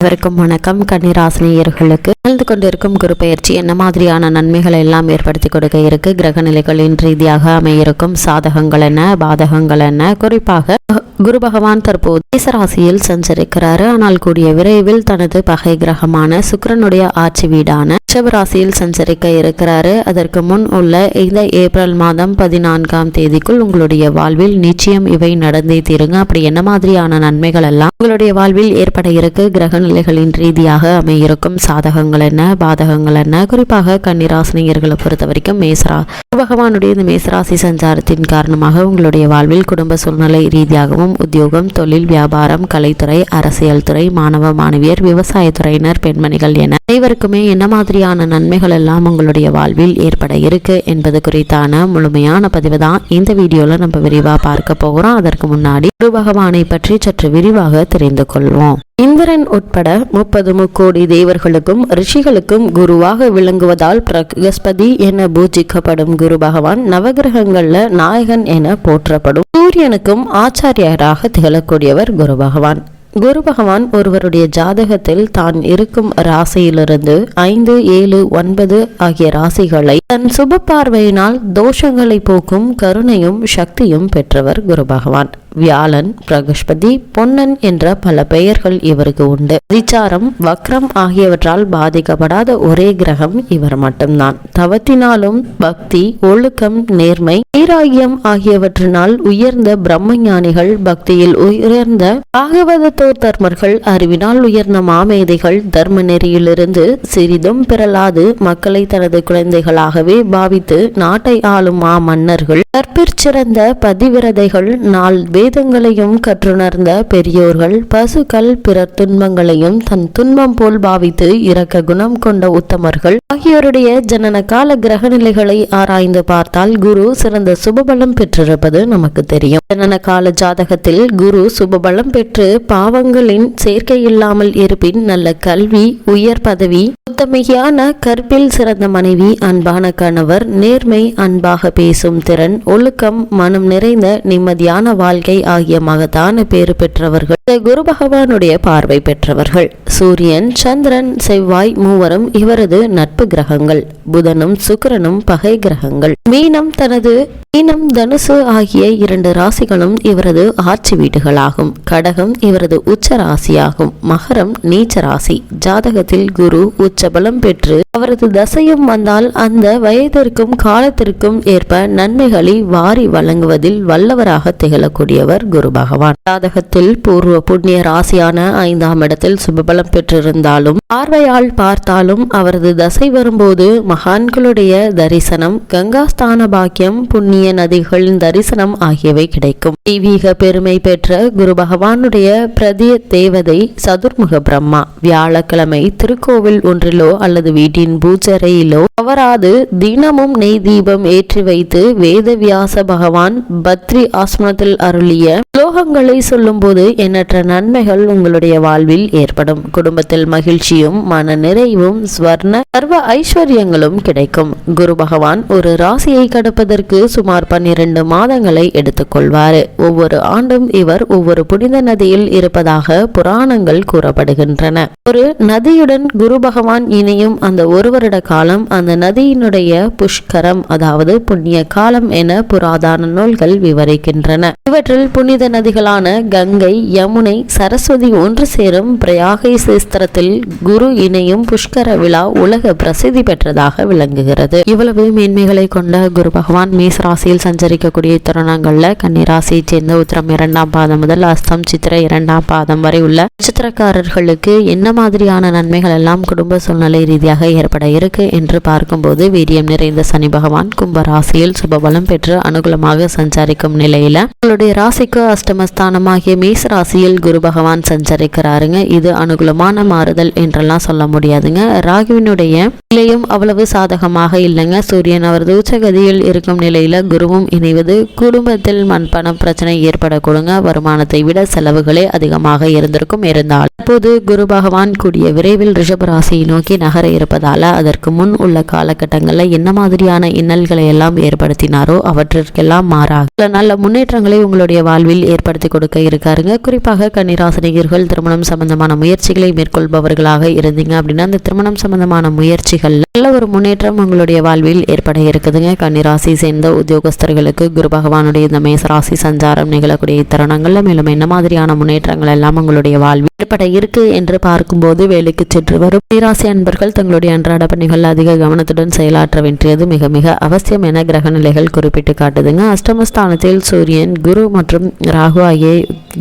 அனைவருக்கும் வணக்கம். கன்னிராசினியர்களுக்கு நிகழ்ந்து கொண்டிருக்கும் குரு பயிற்சி என்ன மாதிரியான நன்மைகளை எல்லாம் ஏற்படுத்தி கொடுக்க இருக்கு? கிரக நிலைகளின் ரீதியாக அமையிருக்கும் சாதகங்கள் என்ன பாதகங்கள் என்ன? குறிப்பாக குரு பகவான் தற்போது மேசராசியில் சஞ்சரிக்கிறாரு. ஆனால் கூடிய விரைவில் தனது பகை கிரகமான சுக்கரனுடைய ஆட்சி வீடான ரிஷபராசியில் சஞ்சரிக்க இருக்கிறாரு. அதற்கு முன் உள்ள இந்த ஏப்ரல் மாதம் பதினான்காம் தேதிக்குள் உங்களுடைய வாழ்வில் நிச்சயம் இவை நடந்தே தீருங்க. அப்படி என்ன மாதிரியான நன்மைகள் எல்லாம் உங்களுடைய வாழ்வில் ஏற்பட இருக்கு? கிரக நிலைகளின் ரீதியாக அமையிருக்கும் சாதகங்கள் என்ன? பாதகங்கள் என்ன? குறிப்பாக கன்னிராசினியர்களை பொறுத்த வரைக்கும் மேசரா பகவானுடைய இந்த மேசராசி சஞ்சாரத்தின் காரணமாக உங்களுடைய வாழ்வில் குடும்ப சூழ்நிலை ரீதியாகவும் உத்தியோகம் தொழில் வியாபாரம் கலைத்துறை அரசியல் துறை மாணவ மாணவியர் விவசாயத்துறையினர் பெண்மணிகள் என அனைவருக்குமே என்ன மாதிரியான நன்மைகள் எல்லாம் உங்களுடைய வாழ்வில் ஏற்பட இருக்கு என்பது குறித்தான முழுமையான பதிவு தான் இந்த வீடியோல நம்ம விரிவா பார்க்க போகிறோம் அதற்கு முன்னாடி குரு பகவானை பற்றி சற்று விரிவாக தெரிந்து கொள்வோம். இந்திரன் உட்பட முப்பது முக்கோடி தேவர்களுக்கும் ரிஷிகளுக்கும் குருவாக விளங்குவதால் பிரகஸ்பதி என பூஜிக்கப்படும் குரு பகவான் நவகிரகங்கள்ல நாயகன் என போற்றப்படும். சூரியனுக்கும் ஆச்சாரியராக திகழக்கூடியவர் குரு பகவான். குரு பகவான் ஒருவருடைய ஜாதகத்தில் தான் இருக்கும் ராசியிலிருந்து ஐந்து ஏழு ஒன்பது ஆகிய ராசிகளை தன் சுப பார்வையினால் தோஷங்களை போக்கும் கருணையும் சக்தியும் பெற்றவர் குரு பகவான். வியாழன் பிரகஸ்பதி பொன்னன் என்ற பல பெயர்கள் இவருக்கு உண்டு. விசாரம் வக்ரம் ஆகியவற்றால் பாதிக்கப்படாத ஒரே கிரகம் இவர் மட்டும்தான். தவத்தினாலும் பக்தி ஒழுக்கம் நேர்மை வைராகியம் ஆகியவற்றினால் உயர்ந்த பிரம்மஞானிகள் பக்தியில் உயர்ந்த பாகவத தர்மர்கள் அறிவினால் உயர்ந்த மாமேதைகள் தர்ம நெறியிலிருந்து சிறிதும் பிறலாது மக்களை தனது குழந்தைகளாகவே பாவித்து நாட்டை ஆளும் மா மன்னர்கள் கற்பிற்சிறந்த பதிவிரதைகள் நாள் வேதங்களையும் கற்றுணர்ந்த பெரியோர்கள் பசுக்கள் பிறர் துன்பங்களையும் தன் துன்பம் போல் பாவித்து இறக்க குணம் கொண்ட உத்தமர்கள். ஆகியோருடைய ஜனன கால கிரகநிலைகளை ஆராய்ந்து பார்த்தால் குரு சிறந்த சுபபலம் பெற்றிருப்பது நமக்கு தெரியும். ஜனன கால ஜாதகத்தில் குரு சுபபலம் பெற்று பாவங்களின் சேர்க்கை இல்லாமல் இருப்பின் நல்ல கல்வி உயர் பதவி உத்தமையான கற்பில் சிறந்த மனைவி அன்பான கணவர் நேர்மை அன்பாக பேசும் திறன் ஒழுக்கம் மனம் நிறைந்த நிம்மதியான வாழ்க்கை ஆகிய மகத்தான பேறு பெற்றவர்கள். குரு பகவானுடைய பார்வை பெற்றவர்கள். சூரியன் சந்திரன் செவ்வாய் மூவரும் இவரது நட்பு கிரகங்கள். புதனும் சுக்கரனும் பகை கிரகங்கள். மீனம் தனது மீனம் தனுசு ஆகிய இரண்டு ராசிகளும் இவரது ஆட்சி வீடுகளாகும். கடகம் இவரது உச்ச ராசியாகும். மகரம் நீச்ச ராசி. ஜாதகத்தில் குரு உச்சபலம் பெற்று அவரது தசையும் வந்தால் அந்த வயதிற்கும் காலத்திற்கும் ஏற்ப நன்மைகளை வாரி வழங்குவதில் வல்லவராக திகழக்கூடிய திகழக்கூடியவர் குரு பகவான். ஜாதகத்தில் பூர்வ புண்ணிய ராசியான ஐந்தாம் இடத்தில் சுபபலம் பெற்றிருந்தாலும் பார்வையால் பார்த்தாலும் அவரது தசை வரும்போது மகான்களுடைய தரிசனம் கங்காஸ்தான பாக்கியம் புண்ணிய நதிகளின் தரிசனம் ஆகியவை கிடைக்கும். தெய்வீக பெருமை பெற்ற குரு பகவானுடைய பிரதிய தேவதை சதுர்முக பிரம்மா. வியாழக்கிழமை திருக்கோவில் ஒன்றிலோ அல்லது வீட்டின் பூஜரையிலோ தவறாது தினமும் நெய் தீபம் ஏற்றி வைத்து வேதவியாச பகவான் பத்ரி ஆசிரமத்தில் அருளிய ஸ்லோகங்களை சொல்லும்போது எண்ணற்ற நன்மைகள் உங்களுடைய வாழ்வில் ஏற்படும். குடும்பத்தில் மகிழ்ச்சியும் மன நிறைவும் ஸ்வர்ண சர்வ ஐஸ்வர்யங்களும் கிடைக்கும். குரு பகவான் ஒரு ராசியை கடப்பதற்கு சுமார் பன்னிரண்டு மாதங்களை எடுத்துக்கொள்வார் ஒவ்வொரு ஆண்டும் இவர் ஒவ்வொரு புனித நதியில் இருப்பதாக புராணங்கள் கூறப்படுகின்றன. ஒரு நதியுடன் குரு பகவான் இணையும் அந்த ஒரு வருட காலம் அந்த நதியினுடைய புஷ்கரம் அதாவது புண்ணிய காலம் என புராதான நூல்கள் விவரிக்கின்றன. இவற்றில் புனித நதிகளான கங்கை யமுனை சரஸ்வதி ஒன்று சேரும் பிரயாகை சேஸ்திரத்தில் குரு இணையும் புஷ்கர விழா உலக பிரசித்தி பெற்றதாக விளங்குகிறது. இவ்வளவு மேன்மைகளை கொண்ட குரு பகவான் மேச ராசியில் சஞ்சரிக்கக்கூடிய தருணங்கள்ல கன்னிராசியை சேர்ந்த உத்திரம் இரண்டாம் பாதம் முதல் அஸ்தம் சித்திரை இரண்டாம் பாதம் வரை உள்ள நட்சத்திரக்காரர்களுக்கு என்ன மாதிரியான நன்மைகள் எல்லாம் குடும்ப சூழ்நிலை ரீதியாக ஏற்பட இருக்கு என்று பார்க்கும்போது வீரியம் நிறைந்த சனி பகவான் கும்ப ராசியில் சுபபலம் பெற்று அனுகூலமாக சஞ்சரிக்கும் நிலையில உங்களுடைய ராசிக்கு அஷ்டமஸ்தானமாகிய மேச ராசியில் குரு பகவான் சஞ்சரிக்கிறாருங்க. இது அனுகூலமான மாறுதல் என்றெல்லாம் சொல்ல முடியாதுங்க. ராகுவினுடைய நிலையும் அவ்வளவு சாதகமாக இல்லைங்க. சூரியன் அவரது உச்சகதியில் இருக்கும் நிலையில குருவும் இணைவது குடும்பத்தில் மண்பணம் பிரச்சனை ஏற்படக்கூடுங்க. வருமானத்தை விட செலவுகளே அதிகமாக இருந்திருக்கும். இருந்தால் தற்போது குரு பகவான் கூடிய விரைவில் ரிஷபராசியை நோக்கி நகர இருப்பதால அதற்கு முன் உள்ள காலகட்டங்களில் என்ன மாதிரியான இன்னல்களை எல்லாம் ஏற்படுத்தினாரோ அவற்றிற்கெல்லாம் மாறாக சில நல்ல முன்னேற்றங்களை உங்களுடைய தன்னுடைய வாழ்வில் ஏற்படுத்தி கொடுக்க இருக்காருங்க. குறிப்பாக கன்னிராசினியர்கள் திருமணம் சம்பந்தமான முயற்சிகளை மேற்கொள்பவர்களாக இருந்தீங்க அப்படின்னா அந்த திருமணம் சம்பந்தமான முயற்சிகள் நல்ல ஒரு முன்னேற்றம் உங்களுடைய வாழ்வில் ஏற்பட இருக்குதுங்க. கன்னிராசி சேர்ந்த உத்தியோகஸ்தர்களுக்கு குரு பகவானுடைய இந்த மேசராசி சஞ்சாரம் நிகழக்கூடிய தருணங்கள்ல மேலும் என்ன மாதிரியான முன்னேற்றங்கள் எல்லாம் உங்களுடைய வாழ்வில் ஏற்பட இருக்கு என்று பார்க்கும்போது வேலைக்கு சென்று வரும். கன்னிராசி அன்பர்கள் தங்களுடைய அன்றாட பணிகள் அதிக கவனத்துடன் செயலாற்ற வேண்டியது மிக மிக அவசியம் என கிரக நிலைகள் குறிப்பிட்டு காட்டுதுங்க. அஷ்டமஸ்தானத்தில் சூரியன் குரு மற்றும் மற்றும் ராகு ஆகிய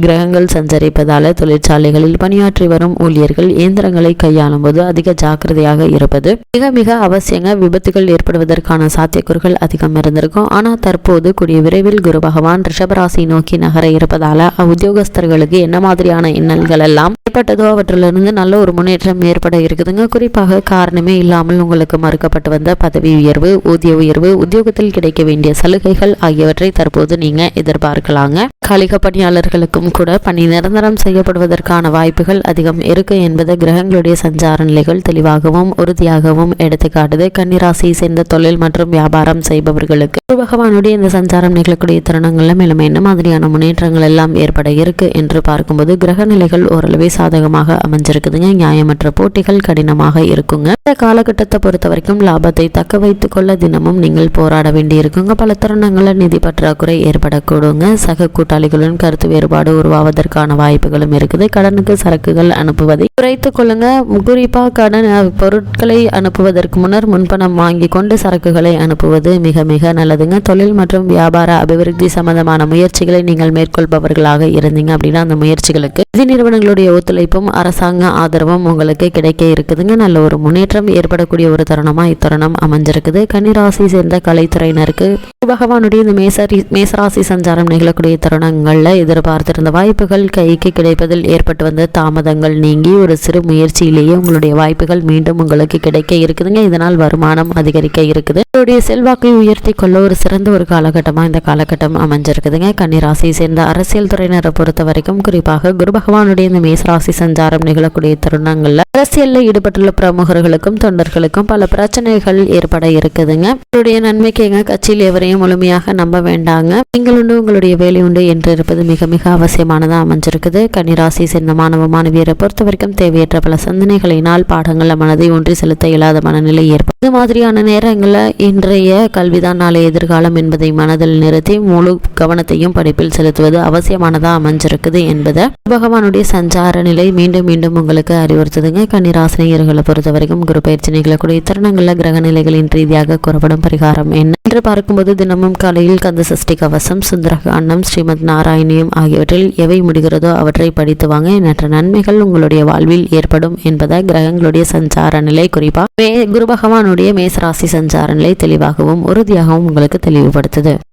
கிரகங்கள் சஞ்சரிப்பதால தொழிற்சாலைகளில் பணியாற்றி வரும் ஊழியர்கள் இயந்திரங்களை கையாளும் போது அதிக ஜாக்கிரதையாக இருப்பது மிக மிக அவசியங்க. விபத்துகள் ஏற்படுவதற்கான சாத்தியக்கூறுகள் அதிகம் இருந்திருக்கும். ஆனால் தற்போது கூடிய விரைவில் குரு பகவான் ரிஷபராசி நோக்கி நகர இருப்பதால உத்தியோகஸ்தர்களுக்கு என்ன மாதிரியான இன்னல்கள் எல்லாம் ஏற்பட்டதோ அவற்றிலிருந்து நல்ல ஒரு முன்னேற்றம் ஏற்பட இருக்குதுங்க. குறிப்பாக காரணமே இல்லாமல் உங்களுக்கு மறுக்கப்பட்டு வந்த பதவி உயர்வு ஊதிய உயர்வு உத்தியோகத்தில் கிடைக்க வேண்டிய சலுகைகள் ஆகியவற்றை தற்போது நீங்க எதிர்பார்க்கலாங்க. вполне காலிக பணியாளர்களுக்கும் கூட பணி நிரந்தரம் செய்யப்படுவதற்கான வாய்ப்புகள் அதிகம் இருக்கு என்பது கிரகங்களுடைய சஞ்சார நிலைகள் தெளிவாகவும் உறுதியாகவும் எடுத்துக்காட்டுது கன்னிராசியை சேர்ந்த தொழில் மற்றும் வியாபாரம் செய்பவர்களுக்கு குரு பகவானுடைய இந்த சஞ்சாரம் நிகழக்கூடிய தருணங்கள்ல மேலும் என்ன மாதிரியான முன்னேற்றங்கள் எல்லாம் ஏற்பட இருக்கு என்று பார்க்கும்போது கிரக நிலைகள் ஓரளவே சாதகமாக அமைஞ்சிருக்குதுங்க. நியாயமற்ற போட்டிகள் கடினமாக இருக்குங்க. இந்த காலகட்டத்தை பொறுத்த வரைக்கும் லாபத்தை தக்க வைத்துக் கொள்ள தினமும் நீங்கள் போராட வேண்டி இருக்குங்க பல தருணங்களில் நிதி பற்றாக்குறை ஏற்படக்கூடுங்க. சக கூட்டாளிகளுடன் கருத்து வேறுபாடு உருவாவதற்கான வாய்ப்புகளும் இருக்குது. கடனுக்கு சரக்குகள் அனுப்புவதை குறைத்துக் கொள்ளுங்க. குறிப்பாக கடன் பொருட்களை அனுப்புவதற்கு முன்னர் முன்பணம் வாங்கி கொண்டு சரக்குகளை அனுப்புவது மிக மிக நல்லதுங்க. தொழில் மற்றும் வியாபார அபிவிருத்தி சம்பந்தமான முயற்சிகளை நீங்கள் மேற்கொள்பவர்களாக இருந்தீங்க அப்படின்னா அந்த முயற்சிகளுக்கு நிதி நிறுவனங்களுடைய ஒத்துழைப்பும் அரசாங்க ஆதரவும் உங்களுக்கு கிடைக்க இருக்குதுங்க. நல்ல ஒரு முன்னேற்றம் ஏற்படக்கூடிய ஒரு தருணமா இத்தருணம் அமைஞ்சிருக்குது. கன்னிராசி சேர்ந்த கலைத்துறையினருக்கு பகவானுடைய இந்த மேசரி மேசராசி சஞ்சாரம் நிகழக்கூடிய தருணம் தருணங்கள்ல எதிர்பார்த்திருந்த வாய்ப்புகள் கைக்கு கிடைப்பதில் ஏற்பட்டு வந்த தாமதங்கள் நீங்கி ஒரு சிறு முயற்சியிலேயே உங்களுடைய வாய்ப்புகள் மீண்டும் உங்களுக்கு கிடைக்க இருக்குதுங்க. இதனால் வருமானம் அதிகரிக்க இருக்குது. உங்களுடைய செல்வாக்கை உயர்த்தி கொள்ள ஒரு சிறந்த ஒரு காலகட்டமாக இந்த காலகட்டம் அமைஞ்சிருக்குதுங்க. கன்னிராசியை சேர்ந்த அரசியல் துறையினரை பொறுத்த வரைக்கும் குறிப்பாக குரு பகவானுடைய இந்த மேசராசி சஞ்சாரம் நிகழக்கூடிய தருணங்களில் அரசியலில் ஈடுபட்டுள்ள பிரமுகர்களுக்கும் தொண்டர்களுக்கும் பல பிரச்சனைகள் ஏற்பட இருக்குதுங்க. உங்களுடைய நன்மைக்கு எங்க கட்சியில் எவரையும் முழுமையாக நம்ப வேண்டாங்க. நீங்கள் உண்டு உங்களுடைய வேலை உண்டு என்று இருப்பது மிக மிக அவசியமானதாக அமைஞ்சிருக்குது. கன்னிராசி சேர்ந்த மாணவ மாணவியரை பொறுத்த வரைக்கும் தேவையற்ற பல சிந்தனைகளினால் பாடங்கள்ல மனதை ஒன்றி செலுத்த இயலாத மனநிலை ஏற்படும் இது மாதிரியான நேரங்களில் இன்றைய கல்விதான் நாளைய எதிர்காலம் என்பதை மனதில் நிறுத்தி முழு கவனத்தையும் படிப்பில் செலுத்துவது அவசியமானதாக அமைஞ்சிருக்குது என்பதை பகவானுடைய சஞ்சார நிலை மீண்டும் மீண்டும் உங்களுக்கு அறிவுறுத்துதுங்க. கன்னிராசினியர்களை பொறுத்த வரைக்கும் குரு பயிற்சி நிகழக்கூடிய தருணங்களில் கிரக நிலைகளின் ரீதியாக கூறப்படும் பரிகாரம் என்ன? என்று பார்க்கும்போது தினமும் காலையில் கந்த சஷ்டி கவசம் சுந்தரகாண்டம் ஸ்ரீமத் நாராயணியம் ஆகியவற்றில் எவை முடிகிறதோ அவற்றை படித்து வாங்க. எண்ணற்ற நன்மைகள் உங்களுடைய வாழ்வில் ஏற்படும் என்பதை கிரகங்களுடைய சஞ்சார நிலை. குறிப்பா மே குரு பகவானுடைய மேசராசி சஞ்சார நிலை தெளிவாகவும் உறுதியாகவும் உங்களுக்கு தெளிவுபடுத்துது.